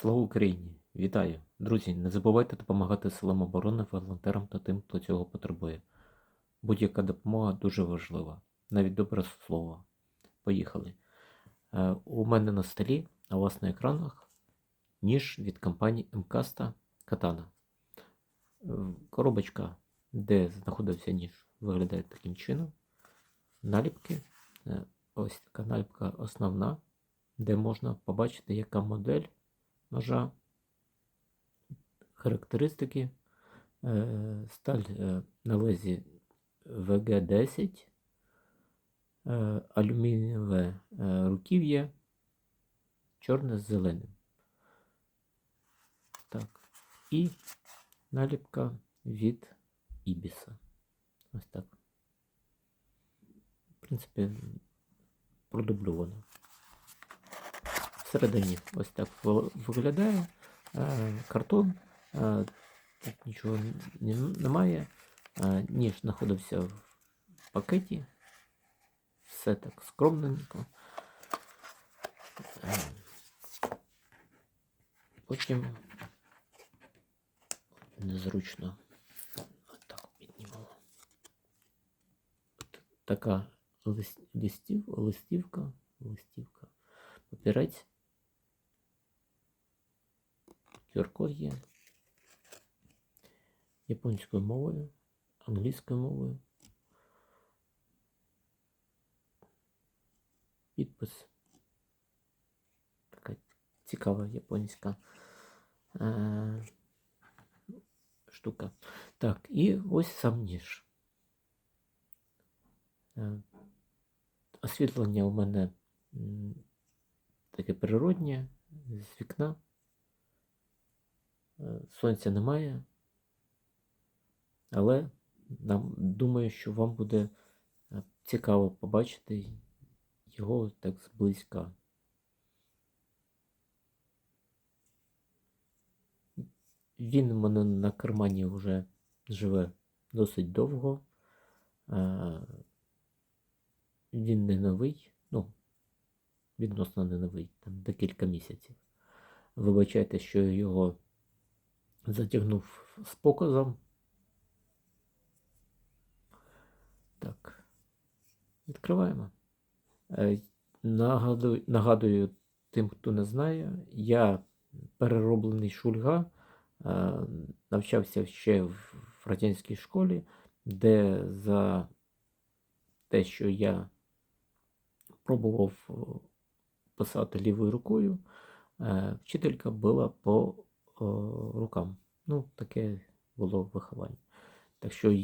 Слава Україні! Вітаю! Друзі, не забувайте допомагати силам оборони, волонтерам та тим, хто цього потребує. Будь-яка допомога дуже важлива, навіть добре слово. Поїхали. Е, У мене на столі, а у вас на екранах, ніж від компанії МКАСТа Катана. Е, Коробочка, де знаходився ніж, виглядає таким чином. Наліпки. Е, Ось така наліпка основна, де можна побачити, яка модель ножа, характеристики, Е, сталь е, на лезі ВГ-10, е, алюмінієве руків'я, чорне з зеленим. Так. І наліпка від Ібіса. Ось так. В принципі, продубльовано. Всередині ось так ви- виглядає е, картон. е, Тут нічого не- немає. е, Ніж знаходився в пакеті. Все так скромненько. Е, Потім незручно. Отак піднімало. От Така лис- листів, листівка, листівка, папірець. QR-код є японською мовою, англійською мовою. Підпис. Така цікава японська е- штука. Так, і ось сам ніж. Е, Освітлення у мене м, таке природнє, з вікна. Сонця немає. Але нам, думаю, що вам буде е, цікаво побачити його так зблизька. Він у мене на кармані вже живе досить довго. Е, Він не новий, ну, відносно не новий, там декілька місяців. Вибачайте, що його затягнув з показом. Так. Відкриваємо. Е, Нагадую, нагадую тим, хто не знає, я перероблений шульга, е, навчався ще в радянській школі, де за те, що я пробував писати лівою рукою, е, вчителька била по рукам. Ну, таке було виховання. Так що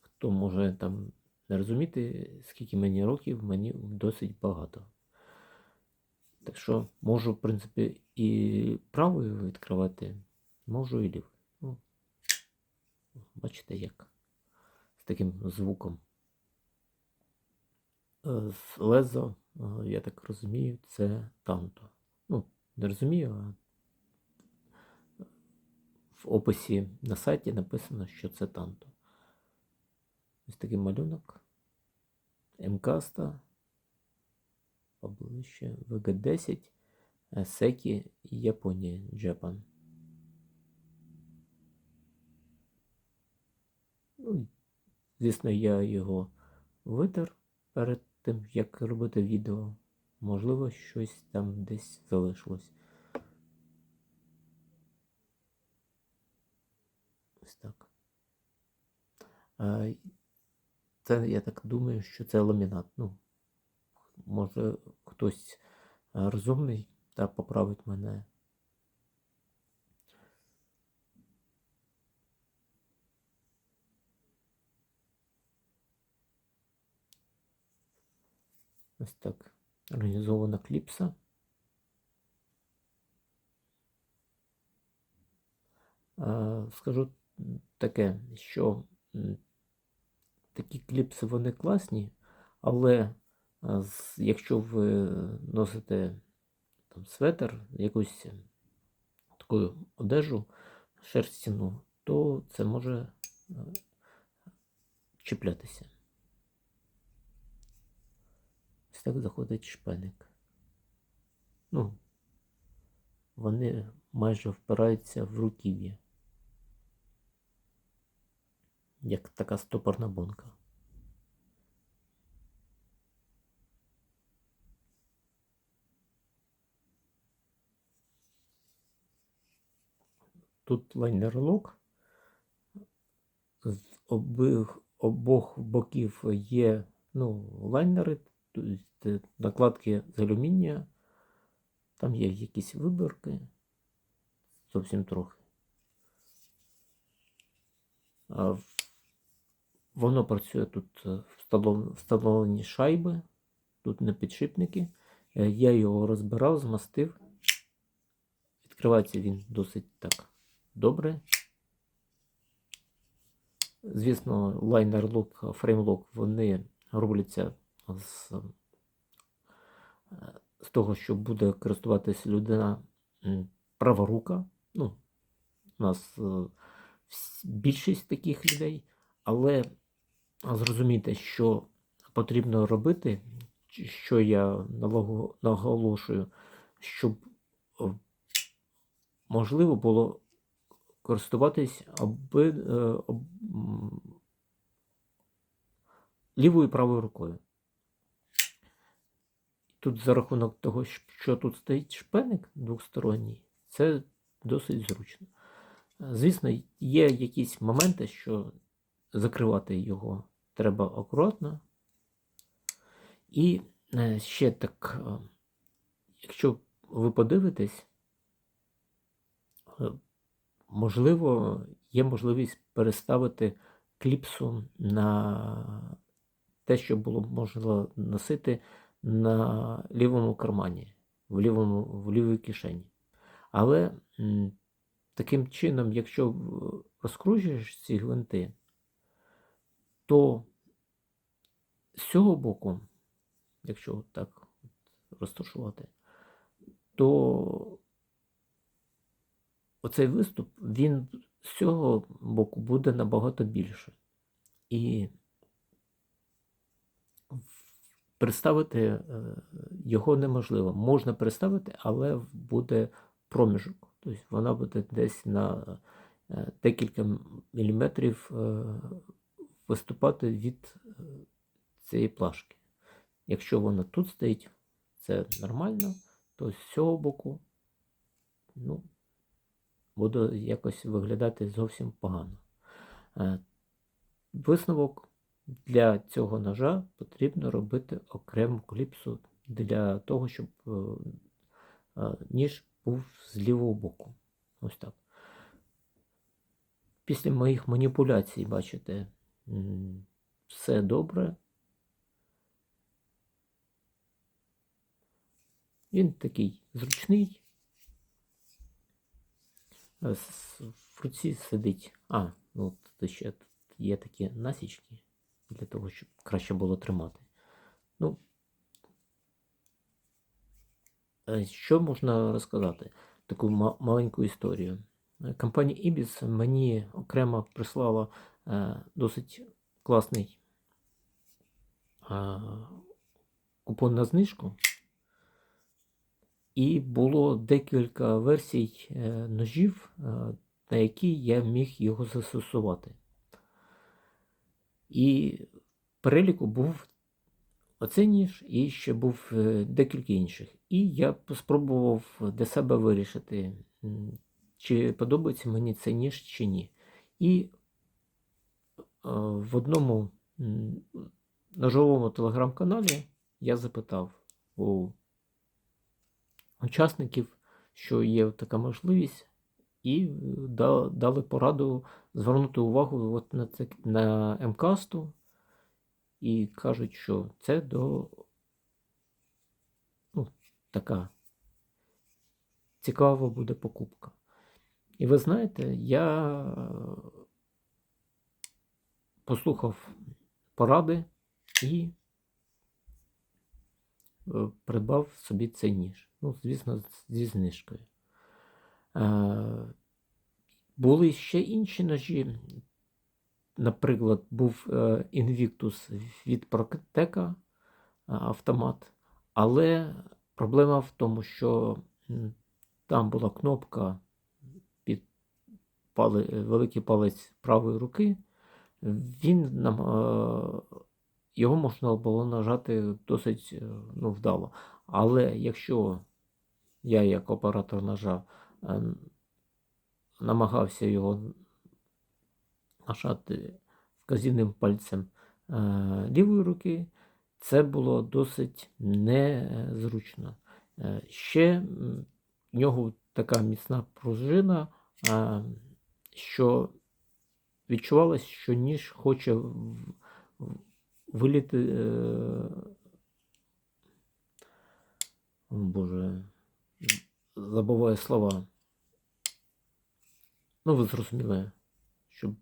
хто може там не розуміти, скільки мені років, мені досить багато. Так що можу, в принципі, і правою відкривати, можу і лівою. Ну, бачите, як з таким звуком. Е, лезо, е, я так розумію, це танто. Ну, не розумію, а в описі на сайті написано, що це танто. Ось такий малюнок. МКАСТа. Поближче. ВГ-10. е, Секі Японія. Джапан. Ну, звісно, я його витер перед тим, як робити відео. Можливо, щось там десь залишилось. Ось так. Це, я так думаю, що це ламінат. Ну, може, хтось розумний та поправить мене. Ось так. Організована кліпса. Скажу таке, що такі кліпси вони класні, але якщо ви носите там светр, якусь е, таку одежу шерстяну, то це може е, чіплятися. Ось так заходить шпеник. Ну, вони майже впирається в руків'я. Як така стопорна бонка. Тут лайнер-лок. З обох, обох боків є ну, лайнери, накладки з алюмінія. Там є якісь вибірки. Зовсім трохи. А в- Воно працює тут е, встановлені, шайби, тут не підшипники. Е, Я його розбирав, змастив. Відкривається він досить так добре. Звісно, лайнер-лок, фрейм-лок, вони робляться з, е, з того, що буде користуватись людина м, праворука. Ну, у нас більшість таких людей, але зрозумійте, що потрібно робити, що я наголошую, щоб е, можливо було користуватись оби, е, об, лівою і правою рукою. Тут за рахунок того, що тут стоїть шпеник двосторонній, це досить зручно. Звісно, є якісь моменти, що закривати його треба акуратно. І е, ще так, е, якщо ви подивитесь, е, можливо, є можливість переставити кліпсу на те, що було можна носити на лівому кармані, в, лівому, в лівій кишені. Але таким чином, якщо розкручуєш ці гвинти, то з цього боку, якщо так розташувати, то оцей виступ, він з цього боку буде набагато більше. І представити е, його неможливо. Можна представити, але буде проміжок. Тобто вона буде десь на е, декілька міліметрів е, виступати від е, цієї плашки. Якщо вона тут стоїть, це нормально, то з цього боку ну, буде якось виглядати зовсім погано. Е, Висновок для цього ножа потрібно робити окрему кліпсу для того, щоб е, ніж був з лівого боку. Ось так. Після моїх маніпуляцій, бачите, все добре. Він такий зручний. Е, В руці сидить. А, ну тут ще тут є такі насічки для того, щоб краще було тримати. Ну, е, що можна розказати? Таку маленьку історію. Е, Компанія Ibis мені окремо прислала досить класний е, купон на знижку. І було декілька версій е, ножів, е, на які я міг його застосувати. І переліку був оцей ніж і ще був е, декілька інших. І я спробував для себе вирішити, чи подобається мені цей ніж чи ні. І е, в одному ножовому телеграм-каналі я запитав у учасників, що є така можливість, і е, дали пораду звернути увагу от на, це, на МКасту і кажуть, що це до ну, така цікава буде покупка. І ви знаєте, я е, послухав поради і е, придбав собі цей ніж. Ну, звісно, зі знижкою. Е, Були ще інші ножі. Наприклад, був е, Invictus від Proteka автомат. Але проблема в тому, що там була кнопка під великий палець правої руки. Він нам, е, його можна було нажати досить е, ну, вдало. Але якщо я як оператор ножа е, намагався його нажати вказівним пальцем лівої руки, це було досить незручно. Ще в нього така міцна пружина, що відчувалось, що ніж хоче виліти. е, О, Боже, забуваю слова. Ну, ви зрозуміли, щоб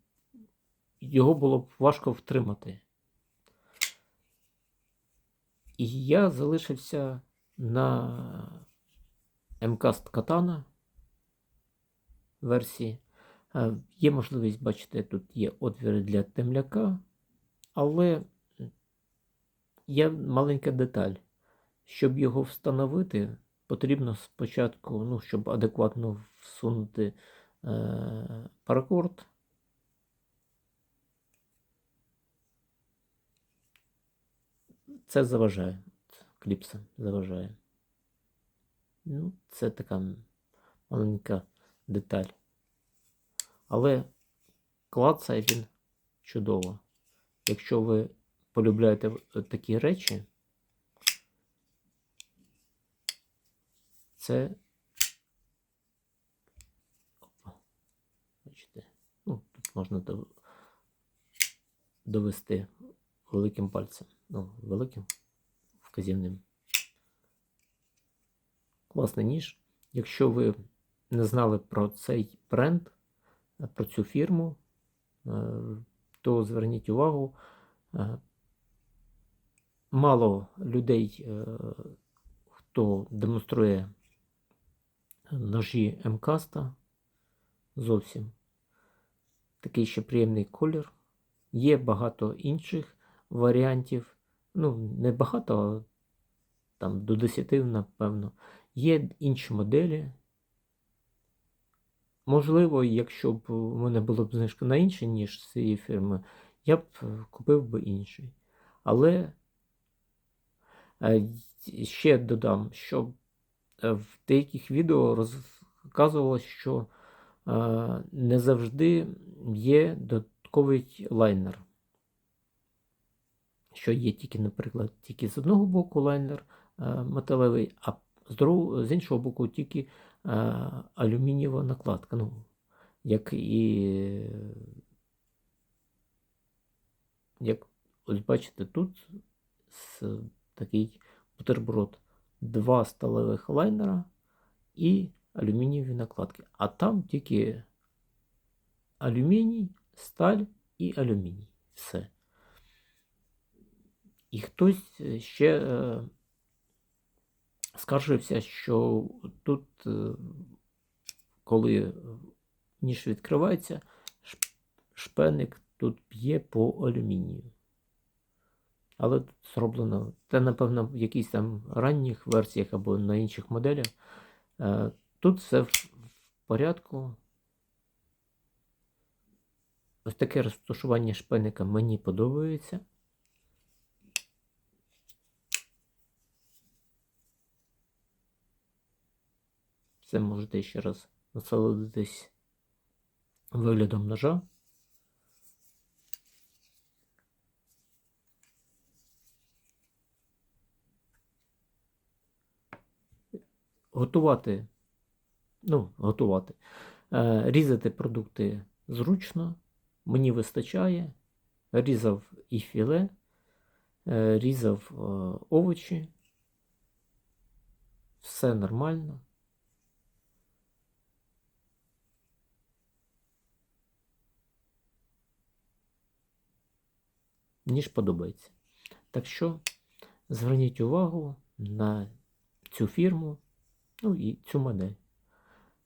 його було б важко втримати. І я залишився на MCAST Katana версії. Е, Є можливість, бачите, тут є отвіри для темляка, але є маленька деталь. Щоб його встановити, потрібно спочатку, ну, щоб адекватно всунути е, паракорд. Це заважає. Кліпса заважає. Ну, це така маленька деталь. Але клацає він чудово. Якщо ви полюбляєте такі речі, це. Опа. Бачите? Ну, тут можна довести великим пальцем. Ну, великим вказівним. Класний ніж. Якщо ви не знали про цей бренд, е, про цю фірму, е, то зверніть увагу. е, Мало людей, е, хто демонструє ножі М-каста зовсім. Такий ще приємний колір. Є багато інших варіантів. Ну, не багато, а там до 10, напевно. Є інші моделі. Можливо, якщо б у мене була б знижка на інший, ніж з цієї фірми, я б е, купив би інший. Але е, ще додам, що е, в деяких відео розказувалось, що не завжди є додатковий лайнер. Що є тільки, наприклад, тільки з одного боку лайнер металевий, а з, іншого боку тільки алюмінієва накладка. Ну, як і як ось бачите, тут с- такий бутерброд. Два сталевих лайнера і алюмінієві накладки. А там тільки алюміній, сталь і алюміній. Все. І хтось ще е, скаржився, що тут, е, коли ніж відкривається, шпеник тут б'є по алюмінію. Але тут зроблено, це, напевно, в якихось там ранніх версіях або на інших моделях. Е, Тут все в порядку. Ось таке розташування шпеника мені подобається. Це можете ще раз насолодитись виглядом ножа. Готувати, ну, готувати, е, різати продукти зручно, мені вистачає. Різав і філе, е, різав е, овочі. Все нормально. Ніж подобається. Так що зверніть увагу на цю фірму, ну і цю модель.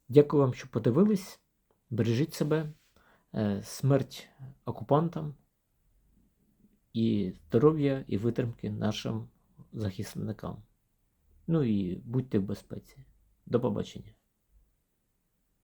Дякую вам, що подивились. Бережіть себе, Е, смерть окупантам і здоров'я і витримки нашим захисникам. Ну і будьте в безпеці. До побачення.